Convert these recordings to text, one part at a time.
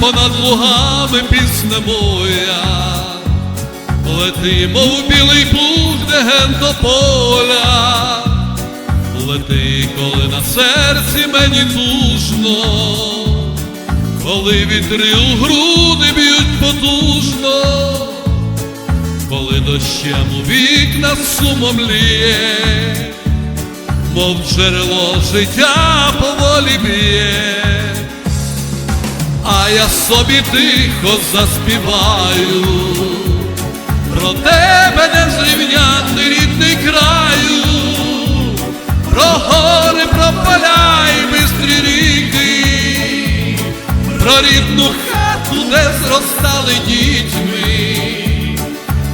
понад лугами пісня моя, лети, мов білий пух, де ген до поля, лети, коли на серці мені тужно, коли вітри у груди б'ють потужно, коли дощем у вікна сумом ліє, мов джерело життя поволі я собі тихо заспіваю. Про тебе не зрівняти рідний краю, про гори, про поля і бистрі ріки, про рідну хату, де зростали дітьми,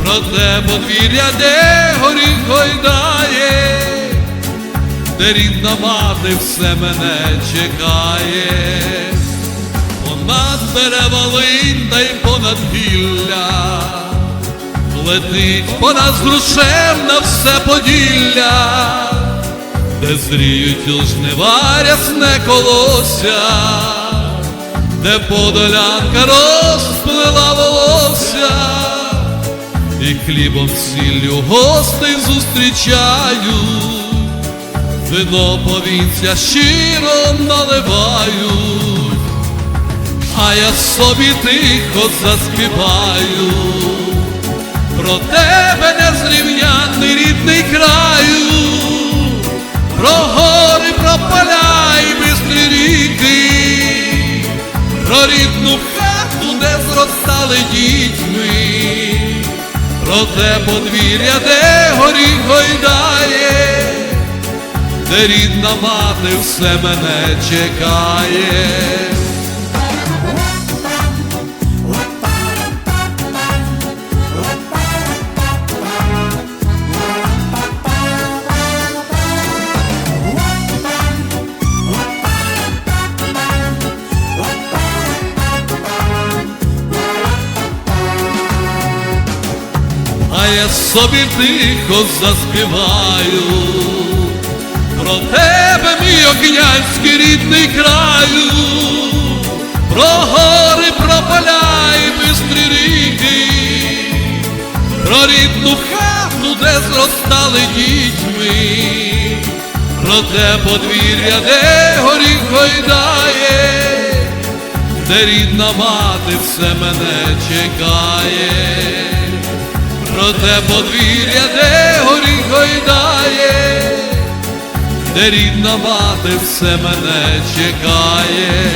про те подвір'я, де горіх гойдає, де рідна мати все мене чекає, понад перевалин та й понад гілля, летить понад зрушем на все поділля, де зріють у жнива рясне колося, де подолянка розплила волосся, і хлібом сіллю гостей зустрічаю, вино повінця щиро наливають, а я собі тихо заспіваю. Про тебе незрівнянний рідний краю, про гори, про поля і бистрі ріки, про рідну хату, де зростали дітьми, про те подвір'я, де горіх гойдає, де рідна мати все мене чекає. Я собі тихо заспіваю. Про тебе, мій окнянський рідний краю, про гори, про поля і бистрі ріки, про рідну хату, де зростали дітьми, про те подвір'я, де горіх гойдає, де рідна мати все мене чекає про те подвір'я, де горіх гойдає, де рідна мати все мене чекає.